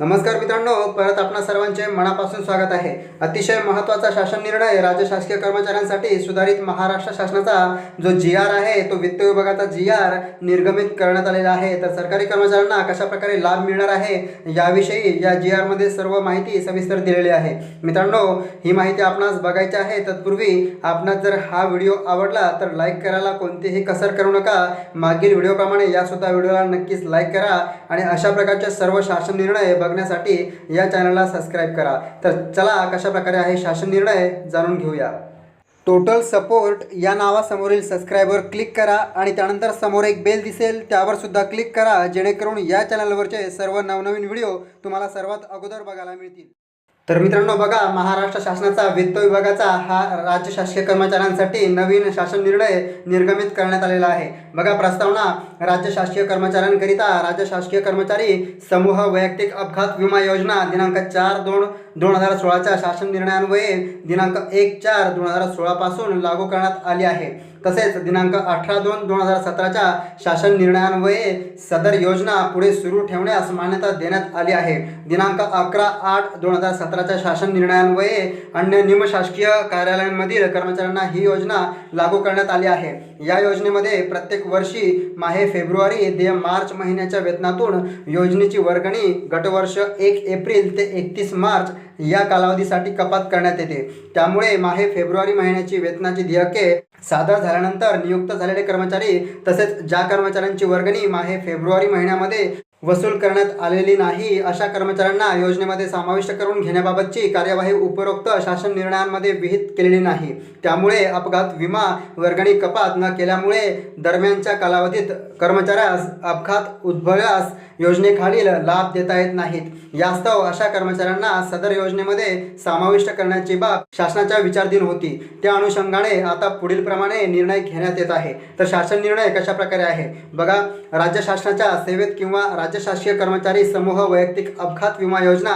नमस्कार मित्रांनो परत आपणा सर्वांचे मनापासून स्वागत आहे. अतिशय महत्त्वाचा शासन निर्णय राज्य शासकीय कर्मचाऱ्यांसाठी सुधारित महाराष्ट्र शासनाचा जो जी आर आहे तो वित्त विभागाचा जी आर निर्गमित करण्यात आलेला आहे. तर सरकारी कर्मचाऱ्यांना कशा प्रकारे लाभ मिळणार आहे याविषयी या जी आरमध्ये सर्व माहिती सविस्तर दिलेली आहे. मित्रांनो ही माहिती आपणास बघायची आहे. तत्पूर्वी आपणास जर हा व्हिडिओ आवडला तर लाईक करायला कोणतीही कसर करू नका. मागील व्हिडिओप्रमाणे यासुद्धा व्हिडिओला नक्कीच लाईक करा. आणि अशा प्रकारचे सर्व शासन निर्णय बघण्यासाठी या चॅनलला सबस्क्राईब करा. तर चला कशा प्रकारे आहे शासन निर्णय जाणून घेऊया. टोटल सपोर्ट या नावासमोरील सबस्क्राईबवर क्लिक करा आणि त्यानंतर समोर एक बेल दिसेल त्यावर सुद्धा क्लिक करा जेणेकरून या चॅनलवरचे सर्व नवनवीन व्हिडिओ तुम्हाला सर्वात अगोदर बघायला मिळतील. तर मित्रांनो बघा महाराष्ट्र शासनाचा वित्त विभागाचा हा राज्य शासकीय कर्मचाऱ्यांसाठी नवीन शासन निर्णय निर्गमित करण्यात आलेला आहे. बघा प्रस्तावना राज्य शासकीय कर्मचाऱ्यांकरिता राज्य शासकीय कर्मचारी समूह वैयक्तिक अपघात विमा योजना दिनांक चार दोन दोन हजार सोळाच्या शासन निर्णयान्वये दिनांक एक चार दोन हजार सोळापासून लागू करण्यात आली आहे. तसेच दिनांक अठरा दोन दोन हजार सतराच्या शासन निर्णयान्वये सदर योजना पुढे सुरू ठेवण्यास मान्यता देण्यात आली आहे. दिनांक अकरा आठ दोन हजार सतराच्या शासन निर्णयान्वये अन्य निमशासकीय कार्यालयांमधील कर्मचाऱ्यांना ही योजना लागू करण्यात आली आहे. या योजनेमध्ये प्रत्येक वर्षी माहे फेब्रुवारी ते मार्च महिन्याच्या वेतनातून योजनेची वर्गणी गटवर्ष एक एप्रिल ते एकतीस मार्च या कालावधीसाठी कपात करण्यात येते. त्यामुळे माहे फेब्रुवारी महिन्याची वेतनाची देयके सादर झाल्यानंतर नियुक्त झालेले कर्मचारी तसेच ज्या कर्मचाऱ्यांची वर्गणी माहे फेब्रुवारी महिन्यामध्ये वसूल करण्यात आलेली नाही अशा कर्मचाऱ्यांना योजनेमध्ये समाविष्ट करून घेण्याबाबतची कार्यवाही उपरोक्त शासन निर्णयांमध्ये विहित केलेली नाही. त्यामुळे अपघात विमा वर्गणी कपात न केल्यामुळे दरम्यानच्या कालावधीत कर्मचाऱ्यास अपघात उद्भवल्यास योजनेखालील लाभ देता येत नाहीत. यास्तव अशा कर्मचाऱ्यांना सदर योजनेमध्ये समाविष्ट करण्याची बाब शासनाच्या विचारधीन होती. त्या अनुषंगाने आता पुढील प्रमाणे निर्णय घेण्यात येत आहे. तर शासन निर्णय कशा प्रकारे आहे? बघा राज्य शासनाच्या सेवेत किंवा राज्य शासकीय कर्मचारी समूह वैयक्तिक अपघात विमा योजना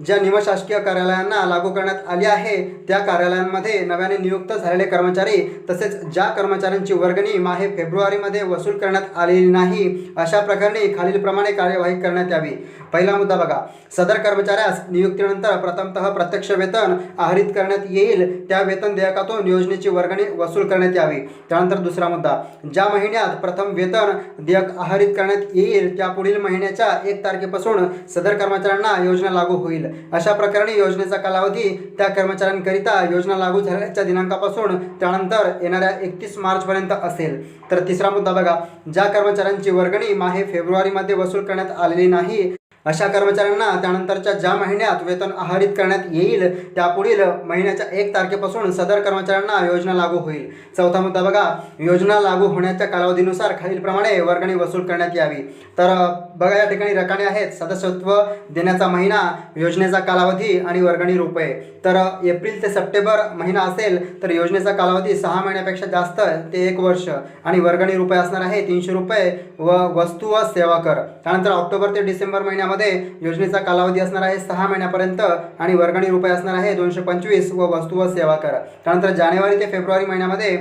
ज्या निमशासकीय कार्यालयांना लागू करण्यात आली आहे त्या कार्यालयांमध्ये नव्याने नियुक्त झालेले कर्मचारी तसेच ज्या कर्मचाऱ्यांची वर्गणी माहे फेब्रुवारीमध्ये वसूल करण्यात आलेली नाही अशा प्रकरणी खालीलप्रमाणे कार्यवाही करण्यात यावी. पहिला मुद्दा बघा. सदर कर्मचाऱ्यास नियुक्तीनंतर प्रथमतः प्रत्यक्ष वेतन आहरित करण्यात येईल त्या वेतन देयकातून योजनेची वर्गणी वसूल करण्यात यावी. त्यानंतर दुसरा मुद्दा. ज्या महिन्यात प्रथम वेतन देयक आहरित करण्यात येईल त्या पुढील महिन्याच्या एक तारखेपासून सदर कर्मचाऱ्यांना योजना लागू होईल. अशा प्रकरणी योजनेचा कालावधी त्या कर्मचाऱ्यांकरिता योजना लागू झाल्याच्या दिनांकापासून त्यानंतर येणाऱ्या एकतीस मार्चपर्यंत असेल. तर तिसरा मुद्दा बघा. ज्या कर्मचाऱ्यांची वर्गणी माहे फेब्रुवारीमध्ये वसूल करण्यात आलेली नाही अशा कर्मचाऱ्यांना त्यानंतरच्या ज्या महिन्यात वेतन आहरित करण्यात येईल त्यापुढील महिन्याच्या एक तारखेपासून सदर कर्मचाऱ्यांना योजना लागू होईल. चौथा मुद्दा बघा योजना लागू होण्याच्या कालावधीनुसार खालीलप्रमाणे वर्गणी वसूल करण्यात यावी. तर बघा या ठिकाणी रकाने आहेत सदस्यत्व देण्याचा महिना योजनेचा कालावधी आणि वर्गणी रुपये. तर एप्रिल ते सप्टेंबर महिना असेल तर योजनेचा कालावधी सहा महिन्यापेक्षा जास्त ते एक वर्ष. आणि वर्गणी रुपये असणार आहे तीनशे रुपये व वस्तू व सेवा कर. त्यानंतर ऑक्टोबर ते डिसेंबर महिन्यामध्ये योजनेचा कालावधी असणार आहे सहा महिन्यापर्यंत आणि वर्गणी रुपये असणार आहे दोनशे पंचवीस व वस्तू व सेवा कर. त्यानंतर जानेवारी ते फेब्रुवारी महिन्यामध्ये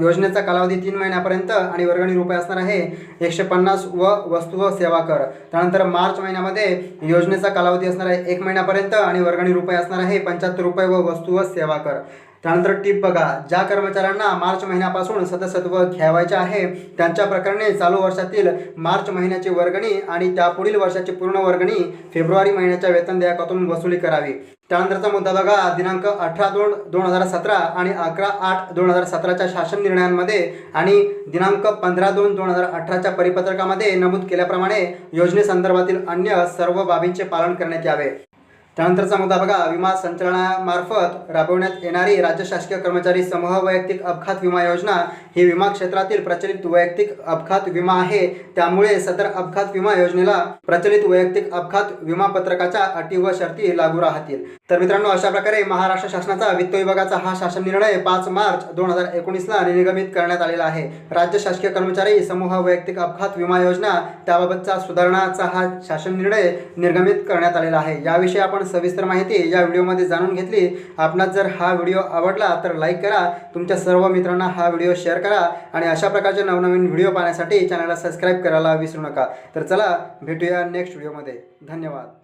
योजनेचा कालावधी तीन महिन्यापर्यंत आणि वर्गणी रुपये असणार आहे एकशे पन्नास व वस्तू व सेवा कर. त्यानंतर मार्च महिन्यामध्ये योजनेचा कालावधी असणार आहे एक महिन्यापर्यंत आणि वर्गणी रुपये असणार आहे पंच्याहत्तर रुपये व वस्तू व सेवा कर. त्यानंतर टीप बघा ज्या कर्मचाऱ्यांना मार्च महिन्यापासून सदस्यत्व घ्यावायचे आहे त्यांच्या प्रकरणे चालू वर्षातील मार्च महिन्याची वर्गणी आणि त्यापुढील वर्षाची पूर्ण वर्गणी फेब्रुवारी महिन्याच्या वेतन देयकातून वसुली करावी. त्यानंतरचा मुद्दा बघा दिनांक अठरा दोन दोन हजार सतरा आणि अकरा आठ दोन हजार सतराच्या शासन निर्णयांमध्ये आणि दिनांक पंधरा दोन दोन हजार अठराच्या परिपत्रकामध्ये नमूद केल्याप्रमाणे योजनेसंदर्भातील अन्य सर्व बाबींचे पालन करण्यात यावे. त्यानंतरचा मुद्दा बघा विमा संचालनामार्फत राबवण्यात येणारी राज्य शासकीय कर्मचारी समूह वैयक्तिक अपघात विमा योजना ही विमा क्षेत्रातील प्रचलित वैयक्तिक अपघात विमा आहे. त्यामुळे सदर अपघात विमा योजनेला प्रचलित वैयक्तिक अपघात विमा पत्रकाच्या अटी व शर्ती लागू राहतील. तर मित्रांनो अशा प्रकारे महाराष्ट्र शासनाचा वित्त विभागाचा हा शासन निर्णय पाच मार्च दोन हजार एकोणीसला निर्गमित करण्यात आलेला आहे. राज्य शासकीय कर्मचारी समूह वैयक्तिक अपघात विमा योजना त्याबाबतचा सुधारणाचा हा शासन निर्णय निर्गमित करण्यात आलेला आहे. याविषयी आपण आपण सविस्तर माहिती या व्हिडिओमध्ये जाणून घेतली. आपणास जर हा व्हिडिओ आवडला तर लाईक करा. तुमच्या सर्व मित्रांना हा व्हिडिओ शेअर करा. आणि अशा प्रकारचे नवनवीन व्हिडिओ पाहण्यासाठी चॅनलला सबस्क्राईब करायला विसरू नका. तर चला भेटूया नेक्स्ट व्हिडिओमध्ये धन्यवाद.